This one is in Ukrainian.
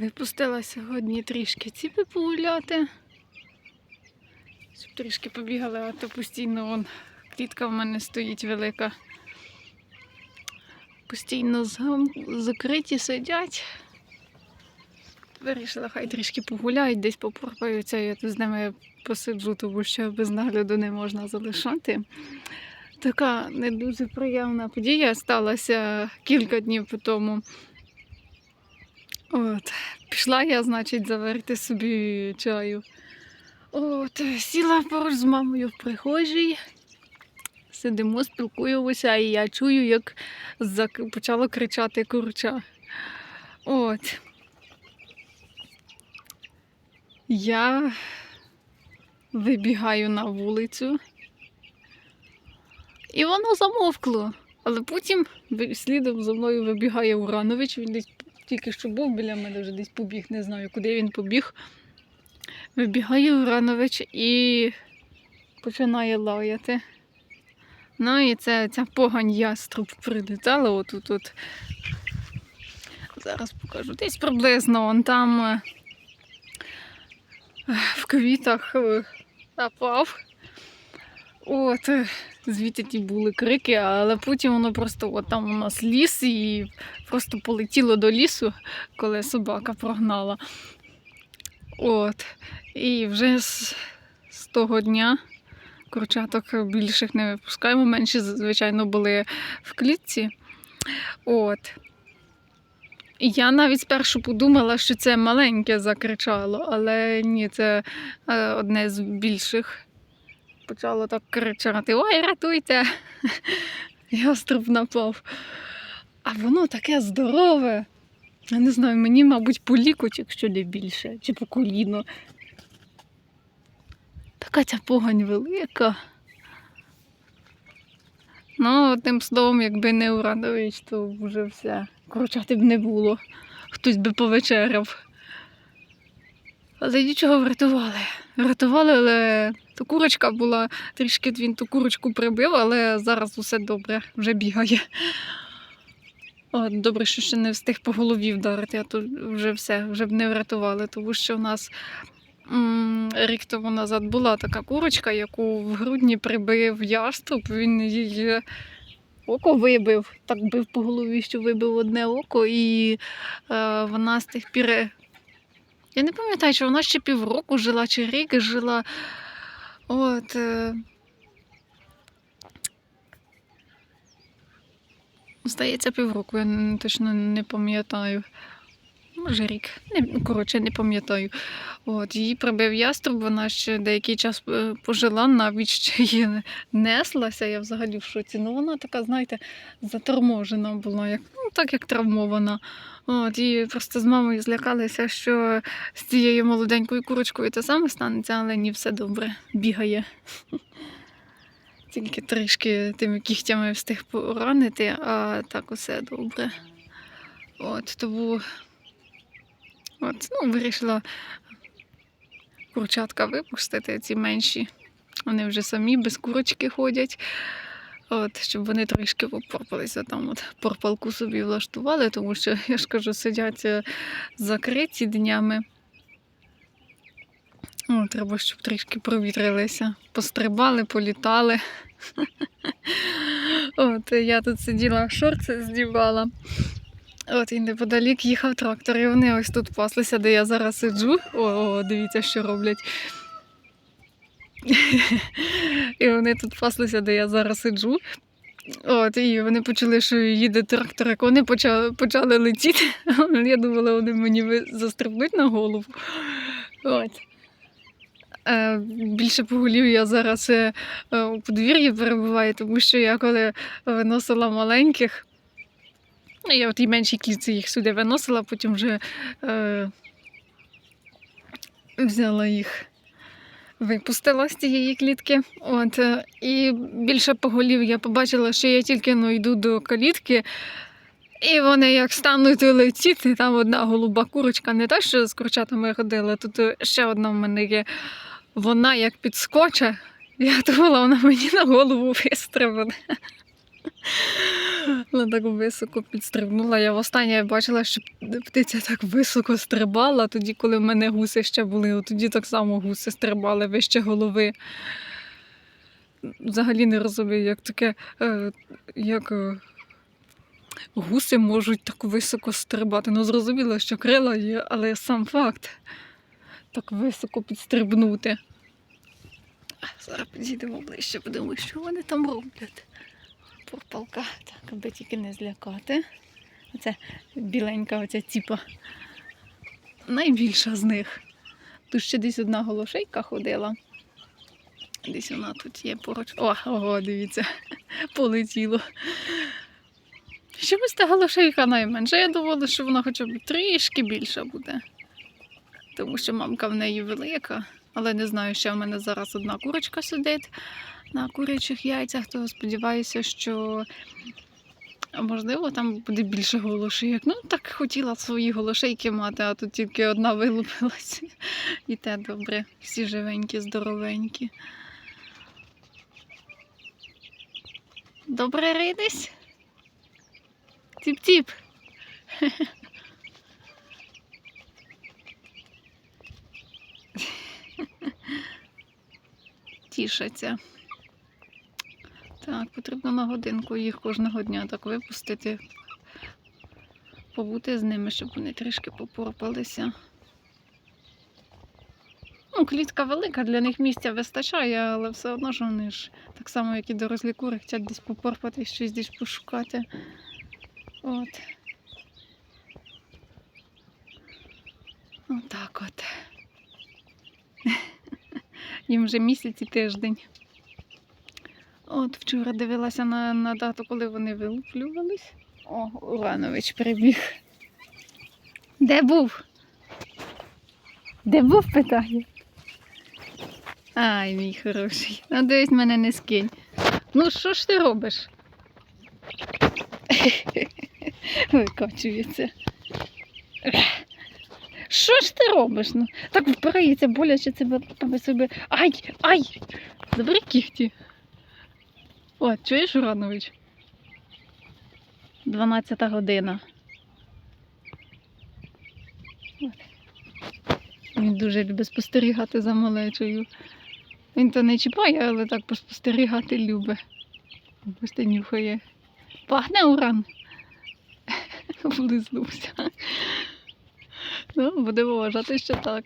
Випустила сьогодні трішки ціпи погуляти. Щоб трішки побігали, а то постійно вон, клітка в мене стоїть велика. Постійно зам- закриті сидять. Вирішила, хай трішки погуляють, десь попорпаються, я тут з ними посиджу, тому що без нагляду не можна залишати. Така не дуже приємна подія сталася кілька днів тому. От, пішла я, значить, заварити собі чаю. От, сіла поруч з мамою в прихожій. Сидимо, спілкуємося, і я чую, як почало кричати курча. От. Я вибігаю на вулицю. І воно замовкло. Але потім слідом за мною вибігає Уранович. Він десь тільки що був біля мене, вже десь побіг, не знаю, куди він побіг. Вибігає Уранович і починає лаяти. Ну і це ця погань яструб прилітала отут. От. Зараз покажу. Десь приблизно он там е, в квітах е, напав. От, звідти ті були крики, але потім воно просто от там у нас ліс і просто полетіло до лісу, коли собака прогнала. От. І вже з, з того дня курчаток більших не випускаємо. Менші, звичайно, були в клітці. От. Я навіть спершу подумала, що це маленьке закричало, але ні, це е, одне з більших. Почало так кричати: Ой, рятуйте! Яструб напав. А воно таке здорове. Я не знаю, мені, мабуть, по лікоть, якщо не більше, чи по коліно. Така ця погань велика. Ну, одним словом, якби не Уранович, то вже все. Кручати б не було. Хтось би повечеряв. Але нічого врятували. Врятували, але то курочка була, трішки він ту курочку прибив, але зараз усе добре, вже бігає. От, добре, що ще не встиг по голові вдарити, а то вже все, вже б не врятували, тому що в нас рік тому назад була така курочка, яку в грудні прибив яструб, він її око вибив, так бив по голові, що вибив одне око, і е, вона з тих пір. Я не пам'ятаю, чи вона ще півроку жила, чи рік жила. От. Е... Здається, півроку, я точно не пам'ятаю. Може, рік. Не, коротше, не пам'ятаю. От, її прибив яструб, вона ще деякий час е, пожила, навіть ще її неслася. Я взагалі в шоці. Ну, вона така, знаєте, заторможена була, як, ну, так як травмована. От, і просто з мамою злякалися, що з цією молоденькою курочкою те саме станеться, але ні, все добре, бігає. Тільки трішки тими кігтями встиг поранити, а так усе добре. От, тому от, ну, вирішила курчатка випустити, ці менші. Вони вже самі без курочки ходять. От, щоб вони трішки попорпалися там, от порпалку собі влаштували, тому що, я ж кажу, сидять е, закриті днями. О, треба, щоб трішки провітрилися. Пострибали, політали. От, я тут сиділа, шорти знімала. От і неподалік їхав трактор, і вони ось тут паслися, де я зараз сиджу. О, дивіться, що роблять. І вони тут паслися, де я зараз сиджу. От, і вони почули, що їде трактор, як вони почали, почали летіти. Я думала, вони мені застрибнуть на голову. От. Е, більше поголів я зараз е, у подвір'ї перебуваю, тому що я коли виносила маленьких, ну, я в тій меншій клітці їх сюди виносила, потім вже е, взяла їх, випустила з цієї клітки. От, е, і більше поголів я побачила, що я тільки ну, йду до калітки. І вони як стануть летіти, там одна голуба курочка, не та, що з курчатами ходила, тут е, ще одна в мене є. Вона як підскоче, я думала, вона мені на голову вистрибне. Вона так високо підстрибнула. Я востаннє бачила, що птиця так високо стрибала, тоді, коли в мене гуси ще були, тоді так само гуси стрибали вище голови. Взагалі не розумію, як таке, е, як е, гуси можуть так високо стрибати. Ну, зрозуміло, що крила є, але сам факт так високо підстрибнути. Зараз підійдемо ближче, подивимось, що вони там роблять. Порпалка, так, аби тільки не злякати. Оце біленька оця ціпа. Найбільша з них. Тут ще десь одна голошейка ходила. Десь вона тут є поруч. О, ого, дивіться, полетіло. Чомусь та голошейка найменша. Я думала, що вона хоча б трішки більша буде. Тому що мамка в неї велика, але не знаю, ще в мене зараз одна курочка сидить на курячих яйцях, то сподіваюся, що можливо там буде більше голошейок. Ну, так хотіла свої голошейки мати, а тут тільки одна вилупилася. І те добре. Всі живенькі, здоровенькі. Добре ридись? Тіп-тіп. Тішаться. Так, потрібно на годинку їх кожного дня так випустити, побути з ними, щоб вони трішки попорпалися. Ну, клітка велика, для них місця вистачає, але все одно ж вони ж так само, як і дорослі кури, хочуть десь попорпати, щось десь пошукати. От. Отак от. Їм вже місяць і тиждень. От вчора дивилася на, на дату, коли вони вилуплювались. О, Уранович прибіг. Де був? Де був, питає. Ай, мій хороший. Ну, дивись, мене не скинь. Ну, що ж ти робиш? Викачується. Що ж ти робиш? Ну, так впирається, боляче тебе собі. Ай! Ай! Забери кіхті. О, чуєш, Уранович? 12 година. Він дуже любить спостерігати за малечою. Він то не чіпає, але так поспостерігати любить. Просто нюхає. Пахне уран. Облизнувся. Ну, будемо вважати, що так.